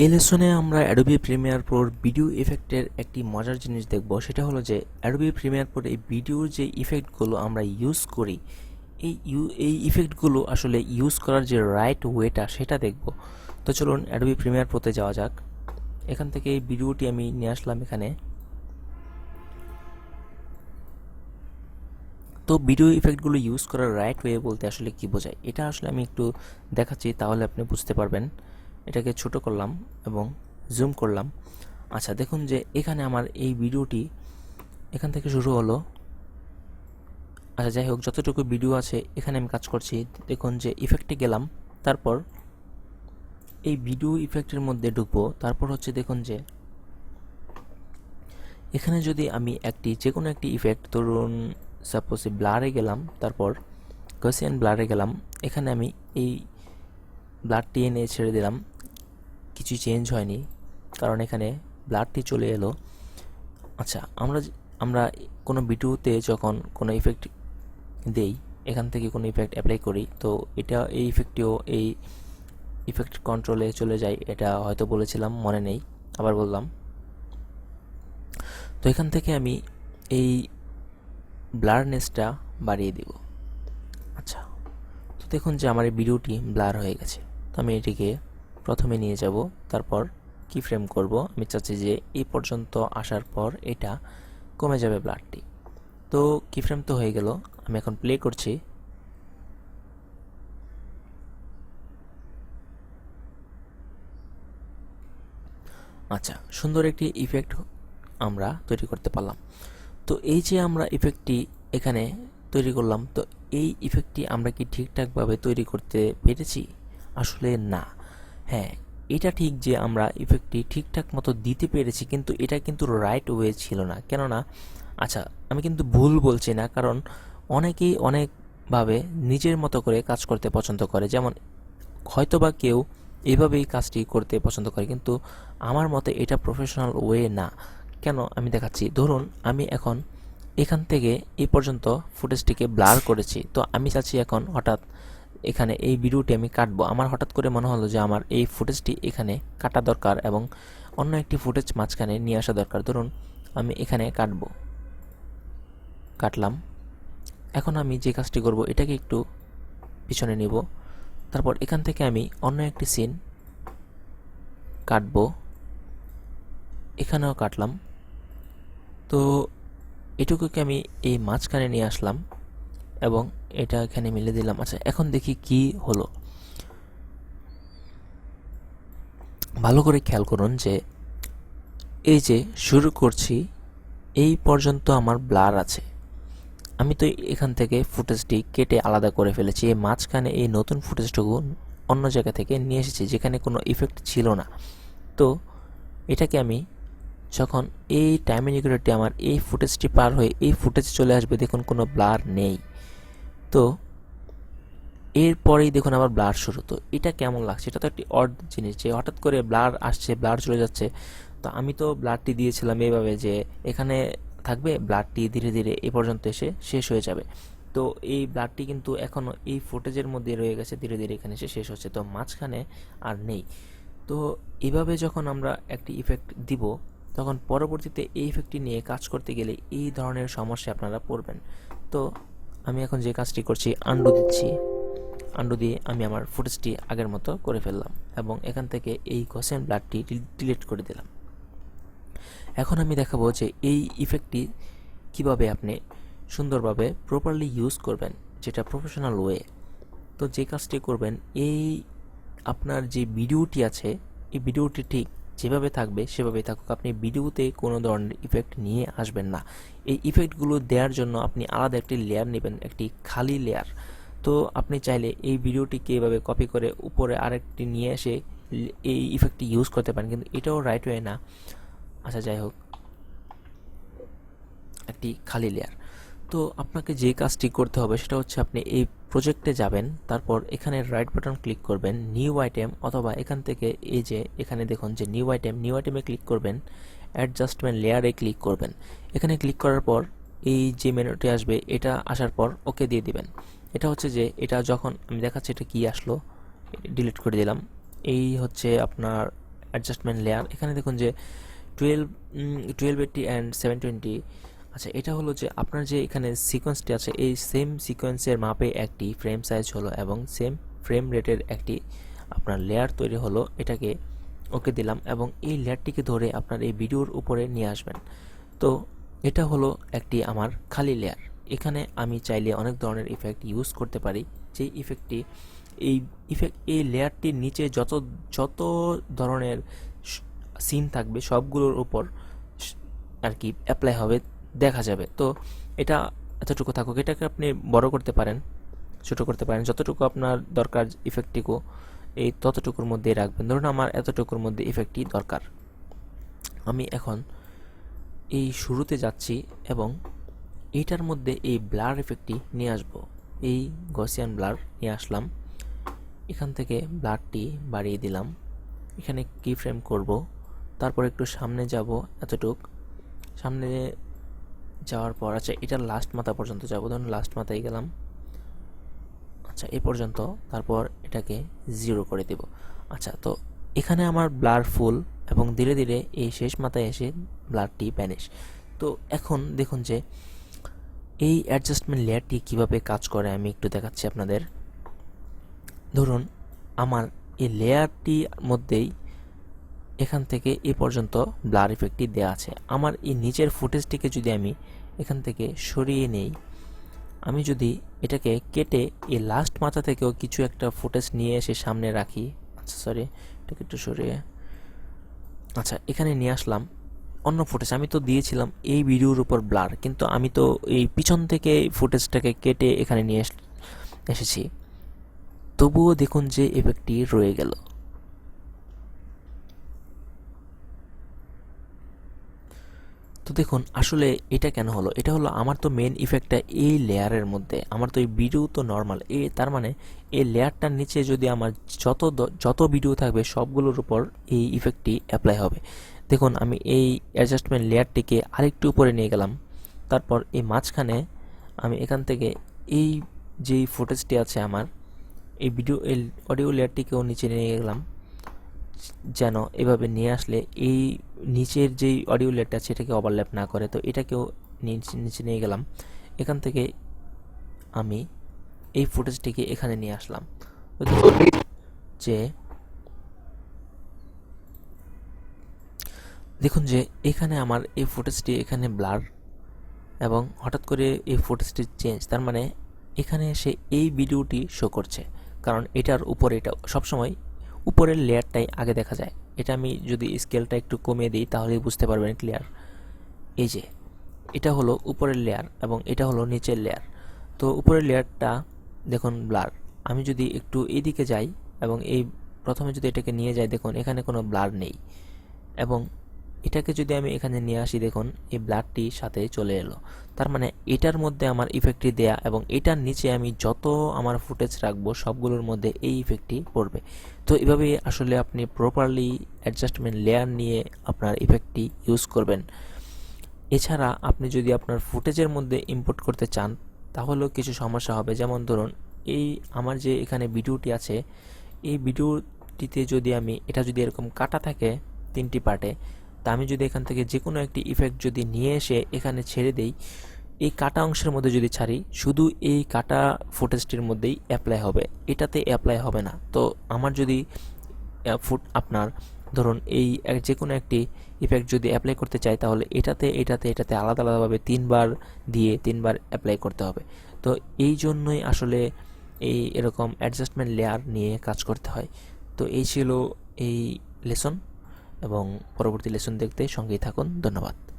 এই লেসনে আমরা অ্যাডোবি প্রিমিয়ার প্রোর ভিডিও ইফেক্টের একটি মজার জিনিস দেখব, সেটা হলো যে অ্যাডোবি প্রিমিয়ার প্রোর এই ভিডিওর যে ইফেক্টগুলো আমরা ইউজ করি, এই ইউ এই ইফেক্টগুলো আসলে ইউজ করার যে রাইট ওয়েটা সেটা দেখব। তো চলুন অ্যাডোবি প্রিমিয়ার প্রোতে যাওয়া যাক। এখান থেকে এই ভিডিওটি আমি নিয়ে আসলাম এখানে। তো ভিডিও ইফেক্টগুলো ইউজ করার রাইট ওয়ে বলতে আসলে কি বোঝায়, এটা আসলে আমি একটু দেখাচ্ছি, তাহলে আপনি বুঝতে পারবেন। এটাকে ছোট করলাম এবং জুম করলাম। আচ্ছা দেখুন যে এখানে আমার এই ভিডিওটি এখান থেকে শুরু হলো। আচ্ছা যাই হোক, যতটুকু ভিডিও আছে, এখানে আমি কাজ করছি। দেখুন যে ইফেক্টে গেলাম, তারপর এই ভিডিও ইফেক্টের মধ্যে ঢুকবো। তারপর হচ্ছে দেখুন যে এখানে যদি আমি একটি যে কোনো একটি ইফেক্ট ধরুন সাপোজ ব্লারে গেলাম, তারপর গাসিয়ান ব্লারে গেলাম, এখানে আমি এই ব্লাডটি এনে ছেড়ে দিলাম। কিছু চেঞ্জ হয়নি, কারণ এখানে ব্লাডটি চলে এলো। আচ্ছা আমরা আমরা কোনো ভিডিওতে যখন কোনো ইফেক্ট দেই, এখান থেকে কোনো ইফেক্ট অ্যাপ্লাই করি, তো এটা, এই ইফেক্টটিও এই ইফেক্ট কন্ট্রোলে চলে যায়, এটা হয়তো বলেছিলাম, মনে নেই, আবার বললাম। তো এখান থেকে আমি এই ব্লারনেসটা বাড়িয়ে দেব। আচ্ছা তো দেখুন যে আমার এই ভিডিওটি ব্লার হয়ে গেছে, তো আমি এটিকে প্রথমে নিয়ে যাব, তারপর কি ফ্রেম করব। আমি চাচ্ছি যে এই পর্যন্ত আসার পর এটা কমে যাবে ব্লারটি তো কি ফ্রেম তো হয়ে গেল, আমি এখন প্লে করছি। আচ্ছা সুন্দর একটি ইফেক্ট আমরা তৈরি করতে পারলাম। তো এই যে আমরা ইফেক্টটি এখানে তৈরি করলাম, তো এই ইফেক্টটি আমরা কি ঠিকঠাকভাবে তৈরি করতে পেরেছি? আসলে না। হ্যাঁ এটা ঠিক যে আমরা ইফেক্টটি ঠিকঠাক মতো দিতে পেরেছি, কিন্তু এটা কিন্তু রাইট ওয়ে ছিল না। কেননা আচ্ছা আমি কিন্তু ভুল বলছি না, কারণ অনেকেই অনেকভাবে নিজের মতো করে কাজ করতে পছন্দ করে। যেমন, হয়তোবা কেউ এইভাবেই কাজটি করতে পছন্দ করে, কিন্তু আমার মতে এটা প্রফেশনাল ওয়ে না। কেন? আমি দেখাচ্ছি। ধরুন, আমি এখন এখান থেকে এই পর্যন্ত ফুটেজটিকে ব্লার করেছি। তো আমি চাচ্ছি এখন হঠাৎ এখানে এই ভিডিওটি আমি কাটবো। আমার হঠাৎ করে মনে হলো যে আমার এই ফুটেজটি এখানে কাটা দরকার এবং অন্য একটি ফুটেজ মাঝখানে নিয়ে আসা দরকার। ধরুন, আমি এখানে কাটবো। কাটলাম। এখন আমি যে কাজটি করব, এটাকে একটু পিছনে নিব। তারপর এখান থেকে আমি অন্য একটি সিন কাটবো। এখানেও কাটলাম। তো এটুকুকে আমি এই মাঝখানে নিয়ে আসলাম। এবং এটা এখানে মিলে দিলাম। আচ্ছা এখন দেখি কি হলো। ভালো করে খেয়াল করুন যে এই যে শুরু করছি, এই পর্যন্ত আমার ব্লার আছে। আমি তো এখান থেকে ফুটেজটি কেটে আলাদা করে ফেলেছি। এই মাঝখানে এই নতুন ফুটেজটুকু অন্য জায়গা থেকে নিয়ে এসেছি, যেখানে কোনো ইফেক্ট ছিল না। তো এটাকে আমি যখন এই টাইম ইন্ডিকেটরটি আমার এই ফুটেজটি পার হয়ে এই ফুটেজ চলে আসবে, দেখুন কোনো ব্লার নেই। তো এরপরেই দেখুন আবার ব্লার শুরু। তো এটা কেমন লাগছে? এটা তো একটি অড জিনিস যে হঠাৎ করে ব্লার আসছে ব্লার চলে যাচ্ছে। তো আমি তো ব্লাডটি দিয়েছিলাম এইভাবে যে এখানে থাকবে ব্লাডটি ধীরে ধীরে এ পর্যন্ত এসে শেষ হয়ে যাবে। তো এই ব্লাডটি কিন্তু এখনও এই ফুটেজের মধ্যে রয়ে গেছে, ধীরে ধীরে এখানে এসে শেষ হচ্ছে। তো মাঝখানে আর নেই। তো এভাবে যখন আমরা একটি ইফেক্ট দিব, তখন পরবর্তীতে এই ইফেক্টটি নিয়ে কাজ করতে গেলে এই ধরনের সমস্যা আপনারা পড়বেন। তো আমি এখন যে কাজটি করছি, আন্ডু দিচ্ছি। আন্ডু দিয়ে আমি আমার ফুটেজটি আগের মতো করে ফেললাম এবং এখান থেকে এই কোশ্চেন ব্লাডটি ডিলিট করে দিলাম। এখন আমি দেখাবো যে এই ইফেক্টটি কীভাবে আপনি সুন্দরভাবে প্রপারলি ইউজ করবেন, যেটা প্রফেশনাল ওয়ে। তো যে কাজটি করবেন, এই আপনার যে ভিডিওটি আছে, এই ভিডিওটি ঠিক যেভাবে থাকবে সেভাবে থাকুক। আপনি ভিডিওতে কোনো ধরনের ইফেক্ট নিয়ে আসবেন না। এই ইফেক্টগুলো দেওয়ার জন্য আপনি আলাদা একটি লেয়ার নেবেন, একটি খালি লেয়ার তো আপনি চাইলে এই ভিডিওটিকে এভাবে কপি করে উপরে আরেকটি নিয়ে এসে এই ইফেক্টটি ইউজ করতে পারেন, কিন্তু এটাও রাইট ওয়ে না। আচ্ছা যাই হোক। একটি খালি লেয়ার তো আপনাকে যে কাজটি করতে হবে সেটা হচ্ছে আপনি এই প্রজেক্টে যাবেন, তারপর এখানে রাইট বাটন ক্লিক করবেন নিউ আইটেম অথবা এখান থেকে এই যে, এখানে দেখুন যে নিউ আইটেম নিউ আইটেমে ক্লিক করবেন। অ্যাডজাস্টমেন্ট লেয়ারে ক্লিক করবেন। এখানে ক্লিক করার পর এই যে মেনুটি আসবে, এটা আসার পর ওকে দিয়ে দিবেন। এটা হচ্ছে যে, এটা যখন আমি দেখাচ্ছি এটা কি আসলো ডিলিট করে দিলাম। এই হচ্ছে আপনার অ্যাডজাস্টমেন্ট লেয়ার এখানে দেখুন যে twelve twelve eighty and seven twenty আচ্ছা এটা হলো যে, আপনার যে এখানে সিকোয়েন্সটি আছে, এই সেম সিকোয়েন্সের মাপে একটি ফ্রেম সাইজ হলো এবং সেম ফ্রেম রেটের একটি আপনার লেয়ার তৈরি হলো। এটাকে ওকে দিলাম এবং এই লেয়ারটিকে ধরে আপনার এই ভিডিওর উপরে নিয়ে আসবেন। তো এটা হলো একটি আমার খালি লেয়ার। এখানে আমি চাইলে অনেক ধরনের ইফেক্ট ইউজ করতে পারি। যে ইফেক্টটি এই ইফেক্ট এই লেয়ারটির নিচে যত যত ধরনের সিন থাকবে সবগুলোর উপর আর কি অ্যাপ্লাই হবে, দেখা যাবে। তো এটা এতটুকু থাকুক। এটাকে আপনি বড় করতে পারেন, ছোট করতে পারেন। যতটুকু আপনার দরকার ইফেক্টটিকো এই ততটুকুর মধ্যে রাখবেন। ধরুন আমার এতটুকুর মধ্যে ইফেক্টটি দরকার। আমি এখন এই শুরুতে যাচ্ছি এবং এইটার মধ্যে এই ব্লার ইফেক্টটি নিয়ে আসব। এই গসিয়ান ব্লার নিয়ে আসলাম। এখান থেকে ব্লারটি বাড়িয়ে দিলাম। এখানে কি ফ্রেম করব। তারপর একটু সামনে যাব এতটুক। সামনে যাওয়ার পর আচ্ছা এটার লাস্ট মাথা পর্যন্ত যাব। ধরুন লাস্ট মাথায় গেলাম। আচ্ছা এ পর্যন্ত। তারপর এটাকে জিরো করে দেব। আচ্ছা তো এখানে আমার ব্লার ফুল এবং ধীরে ধীরে এই শেষ মাথায় এসে ব্লারটি ভ্যানিশ তো এখন দেখুন যে এই অ্যাডজাস্টমেন্ট লেয়ারটি কীভাবে কাজ করে, আমি একটু দেখাচ্ছি আপনাদের। ধরুন, আমার এই লেয়ারটির মধ্যেই এখান থেকে এ পর্যন্ত ব্লার ইফেক্টটি দেওয়া আছে। আমার এই নিচের ফুটেজটিকে যদি আমি এখান থেকে সরিয়ে নেই আমি যদি এটাকে কেটে এই লাস্ট মাথা থেকেও কিছু একটা ফুটেজ নিয়ে এসে সামনে রাখি আচ্ছা সরি এটাকে একটু সরিয়ে আচ্ছা এখানে নিয়ে আসলাম অন্য ফুটেজ আমি তো দিয়েছিলাম এই ভিডিওর উপর ব্লার কিন্তু আমি তো এই পিছন থেকে ফুটেজটাকে কেটে এখানে নিয়ে এস- এসেছি। তবুও দেখুন যে এফেক্টটি রয়ে গেল। দেখুন, আসলে এটা কেন হলো? এটা হলো আমার তো মেন ইফেক্টটা এই লেয়ারের মধ্যে। আমার তো এই ভিডিও তো নর্মাল এ, তার মানে এই লেয়ারটার নিচে যদি আমার যত যত ভিডিও থাকবে, সবগুলোর উপর এই ইফেক্টটি অ্যাপ্লাই হবে। দেখুন, আমি এই অ্যাডজাস্টমেন্ট লেয়ারটিকে আরেকটু উপরে নিয়ে গেলাম। তারপর এই মাঝখানে আমি এখান থেকে এই যেই ফুটেজটি আছে আমার, এই ভিডিও এই অডিও লেয়ারটিকেও নিচে নিয়ে গেলাম। যেন এভাবে নিয়ে আসলে এই নিচের যেই অডিও আছে, এটাকে ওভারল্যাপ না করে। তো এটাকেও নিচে নিচে নিয়ে গেলাম। এখান থেকে আমি এই ফুটেজটিকে এখানে নিয়ে আসলাম। যে, দেখুন যে এখানে আমার এই ফুটেজটি এখানে ব্লার এবং হঠাৎ করে এই ফুটেজটি চেঞ্জ তার মানে এখানে এসে এই ভিডিওটি শো করছে। কারণ এটার উপরে এটা সবসময় উপরের লেয়ারটাই আগে দেখা যায়। এটা আমি যদি স্কেলটা একটু কমিয়ে দিই, তাহলেই বুঝতে পারবেন ক্লিয়ার এই যে, এটা হলো উপরের লেয়ার এবং এটা হলো নিচের লেয়ার। তো উপরের লেয়ারটা দেখুন ব্লার আমি যদি একটু এইদিকে যাই এবং এই প্রথমে যদি এটাকে নিয়ে যাই, দেখুন এখানে কোনো ব্লার নেই। এবং এটাকে যদি আমি এখানে নিয়ে আসি, দেখুন, এই ব্লাডটি সাথে চলে এলো। তার মানে এটার মধ্যে আমার ইফেক্টটি দেয়া এবং এটার নিচে আমি যত আমার ফুটেজ রাখব, সবগুলোর মধ্যে এই ইফেক্টটি পড়বে। তো এভাবে আসলে আপনি প্রপারলি অ্যাডজাস্টমেন্ট লেয়ার নিয়ে আপনার ইফেক্টটি ইউজ করবেন। এছাড়া আপনি যদি আপনার ফুটেজের মধ্যে ইম্পোর্ট করতে চান, তাহলেও কিছু সমস্যা হবে। যেমন ধরুন, এই আমার যে এখানে ভিডিওটি আছে, এই ভিডিওটিতে যদি আমি, এটা যদি এরকম কাটা থাকে তিনটি পার্টে তা আমি যদি এখান থেকে যে কোনো একটি ইফেক্ট যদি নিয়ে এসে এখানে ছেড়ে দেই, এই কাটা অংশের মধ্যে যদি ছাড়ি, শুধু এই কাটা ফুটেজটির মধ্যেই অ্যাপ্লাই হবে। এটাতে অ্যাপ্লাই হবে না। তো আমার যদি ফুট আপনার, ধরুন এই যে কোনো একটি ইফেক্ট যদি অ্যাপ্লাই করতে চাই, তাহলে এটাতে এটাতে এটাতে আলাদা, আলাদাভাবে তিনবার দিয়ে তিনবার অ্যাপ্লাই করতে হবে। তো এই জন্যই আসলে এই এরকম অ্যাডজাস্টমেন্ট লেয়ার নিয়ে কাজ করতে হয়। তো এই ছিল এই লেসন এবং পরবর্তী লেসন দেখতে সঙ্গেই থাকুন। ধন্যবাদ।